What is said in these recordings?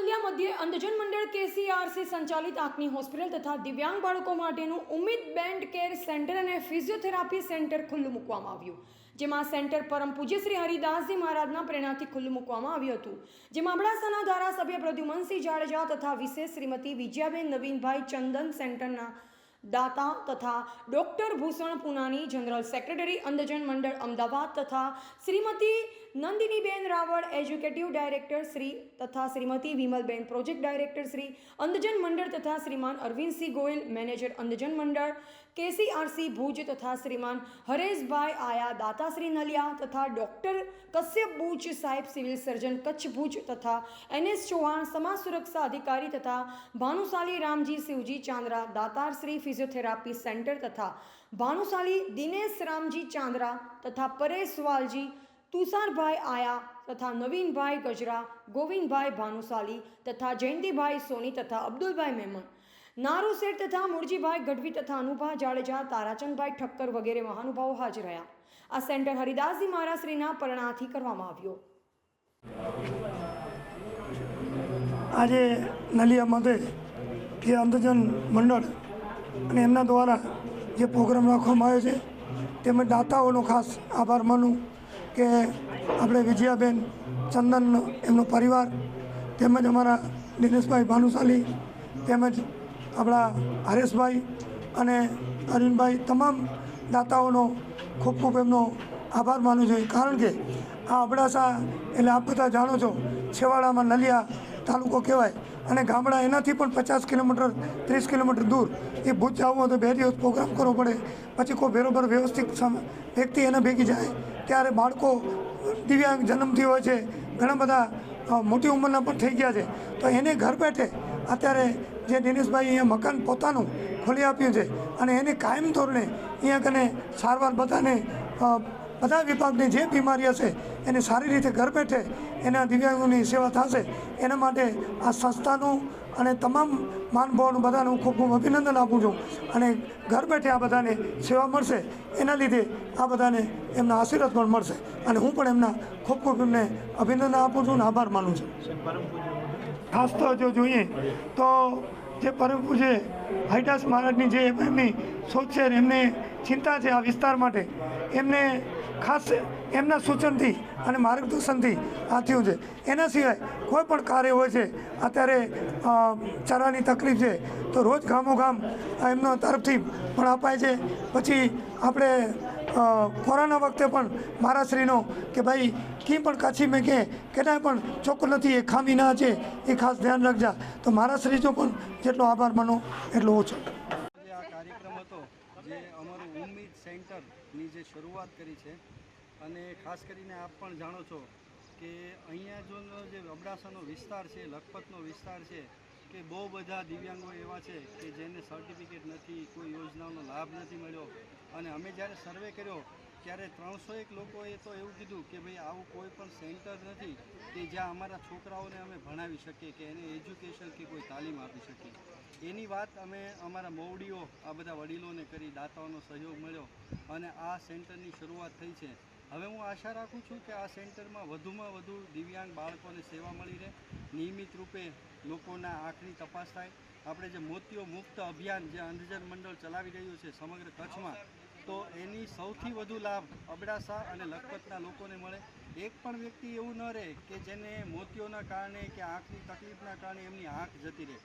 નલિયા મધ્યે અંધજન મંડળ કેસીઆરસી સંચાલિત આંખની હોસ્પિટલ તથા દિવ્યાંગ બાળકો માટેનું ઉમિત બેન્ડ કેર સેન્ટર અને ફિઝિયોથેરાપી સેન્ટર ખુલ્લું મૂકવામાં આવ્યું. જેમાં સેન્ટર પરમ પૂજ્ય શ્રી હરિદાસજી મહારાજના પ્રેરણાથી ખુલ્લું મૂકવામાં આવ્યું હતું. જેમાં અબડાસાના ધારાસભ્ય પ્રદ્યુમનસિંહ જાડેજા તથા વિશેષ શ્રીમતી વિજયાબેન નવીનભાઈ ચંદન સેન્ટરના દાતા તથા ડૉક્ટર ભૂષણ પુનાની જનરલ સેક્રેટરી અંધજન મંડળ અમદાવાદ તથા શ્રીમતી નંદિનીબેન રાવળ એજ્યુકેટિવ ડાયરેક્ટર શ્રી તથા શ્રીમતી વિમલબેન પ્રોજેક્ટ ડાયરેક્ટર શ્રી અંધજન મંડળ તથા શ્રીમાન અરવિંદસિંહ ગોયલ મેનેજર અંધજન મંડળ કેસીઆરસી ભુજ તથા શ્રીમાન હરેશભાઈ આયા દાતાશ્રી નલિયા તથા ડોક્ટર કશ્યપ બુચ સાહેબ સિવિલ સર્જન કચ્છ ભુજ તથા એનએસ ચૌહાણ સમાજ સુરક્ષા અધિકારી તથા ભાનુશાલી રામજી શિવજી ચાંદ્રા દાતારશ્રી ફિઝિયોથેરાપી સેન્ટર તથા ભાનુશાલી દિનેશ રામજી ચાંદ્રા તથા પરેશ વાલજી, તુષારભાઈ આયા તથા નવીનભાઈ ગજરા, ગોવિંદભાઈ ભાનુશાલી તથા જયંતિભાઈ સોની તથા અબ્દુલભાઈ મેમણ. નારુ શેઠ તથા મુરજીભાઈ ગઢવી તથા અનુભા જાડેજા, તારાચંદભાઈ ઠક્કર વગેરે મહાનુભાવો હાજર રહ્યા. આ સેન્ટર હરિદાસજી મહારાજશ્રીના પરણાથી કરવામાં આવ્યો. આજે નલિયા મધે જે અંધજન મંડળ અને એમના દ્વારા જે પ્રોગ્રામ રાખવામાં આવ્યો છે, તેમજ દાતાઓનો ખાસ આભાર માનું કે આપણે વિજયાબેન ચંદન એમનો પરિવાર તેમજ અમારા દિનેશભાઈ ભાનુશાલી તેમજ આપણા હરેશભાઈ અને અરવિંદભાઈ તમામ દાતાઓનો ખૂબ ખૂબ એમનો આભાર માનું છું. કારણ કે આ અબડાસા, એટલે આપ બધા જાણો છો, છેવાડામાં નલિયા તાલુકો કહેવાય અને ગામડા એનાથી પણ પચાસ કિલોમીટર, ત્રીસ કિલોમીટર દૂર. એ ભૂજ જવું હોય તો બે દિવસ પ્રોગ્રામ કરવો પડે. પછી કોઈ બરોબર વ્યવસ્થિત વ્યક્તિ એને ભેગી જાય. ત્યારે બાળકો દિવ્યાંગ જન્મથી હોય છે. ઘણા બધા મોટી ઉંમરના પણ થઈ ગયા છે. તો એને ઘર બેઠે અત્યારે જે દિનેશભાઈ અહીંયા મકાન પોતાનું ખોલી આપ્યું છે અને એને કાયમ ધોરણે અહીંયા કને સારવાર બધાને બધા વિભાગની જે બીમારી હશે એને સારી રીતે ઘર બેઠે એના દિવ્યાંગોની સેવા થશે એના માટે આ સંસ્થાનું અને તમામ માનભાવનું બધાને હું ખૂબ ખૂબ અભિનંદન આપું છું. અને ઘર બેઠે આ બધાને સેવા મળશે એના લીધે આ બધાને એમના આશીર્વાદ પણ મળશે. અને હું પણ એમના ખૂબ ખૂબ એમને અભિનંદન આપું છું અને આભાર માનું છું. ખાસ તો જો જોઈએ તો જે પરમ પૂજ્ય હરિદાસ મહારાજની જે એમની સોચ છે એમને ચિંતા છે આ વિસ્તાર માટે, એમને ખાસ એમના સૂચનથી અને માર્ગદર્શનથી આ થયું છે. એના સિવાય કોઈ પણ કાર્ય હોય છે, અત્યારે ચારાની તકલીફ છે, તો રોજ ગામો ગામ એમના તરફથી પણ અપાય છે. પછી આપણે કોરોના વખતે પણ મહારાજશ્રીનો કે ભાઈ કી પણ કાછી મેં કે કેટાય પણ ચોખ્ખું નથી, એ ખામી ના છે, એ ખાસ ધ્યાન રાખજા. તો મહારાજશ્રીનો પણ જેટલો આભાર માનો, એટલો ઓછો. આ કાર્યક્રમ હતો જે અમારું ઉમ્મીદ સેન્ટરની જે શરૂઆત કરી છે. અને ખાસ કરીને આપ પણ જાણો છો કે અહીંયા જો જે અબડાસાનો વિસ્તાર છે, લખપતનો વિસ્તાર છે, કે બહુ બધા દિવ્યાંગો એવા છે કે જેને સર્ટિફિકેટ નથી, કોઈ યોજનાનો લાભ નથી મળ્યો અને અમે જ્યારે સર્વે કર્યો, ત્યારે ત્રણસો એક લોકોએ તો એવું કીધું કે ભાઈ આવું કોઈ પણ સેન્ટર નથી કે જ્યાં અમારા છોકરાઓને અમે ભણાવી શકીએ, કે એને એજ્યુકેશન કે કોઈ તાલીમ આપી શકીએ. એની વાત અમે અમારા મોવડીઓ, આ બધા વડીલોને કરી, દાતાઓનો સહયોગ મળ્યો અને આ સેન્ટરની શરૂઆત થઈ છે. હવે હું આશા રાખું છું કે આ સેન્ટરમાં વધુમાં વધુ દિવ્યાંગ બાળકોને સેવા મળી રહે. નિયમિત રૂપે લોકોના આંખની તપાસ થાય. આપણે જે મોતીઓ મુક્ત અભિયાન જે અંધજન મંડળ ચલાવી રહ્યું છે સમગ્ર કચ્છમાં તો એની સૌથી વધુ લાભ અબડાસા અને લખપતના લોકોને મળે. એક પણ વ્યક્તિ એવું ન રહે કે જેને મોતીઓના કારણે કે આંખની તકલીફના કારણે એમની આંખ જતી રહે.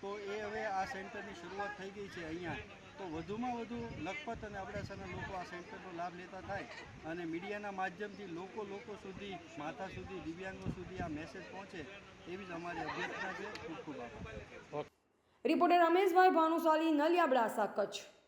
તો એ હવે આ સેન્ટરની શરૂઆત થઈ ગઈ છે અહીંયા. તો વધુમાં વધુ લખપત અને અબડાસાના લોકો આ સેન્ટરનો લાભ લેતા થાય અને મીડિયાના માધ્યમથી લોકો લોકો સુધી, માતા સુધી, દિવ્યાંગો સુધી આ મેસેજ પહોંચે એવી જ અમારી અભ્યર્થના છે. ખૂબ ખૂબ આભાર. રિપોર્ટર રમેશભાઈ ભાનુશાલી, નલિયા અબડાસા, કચ્છ.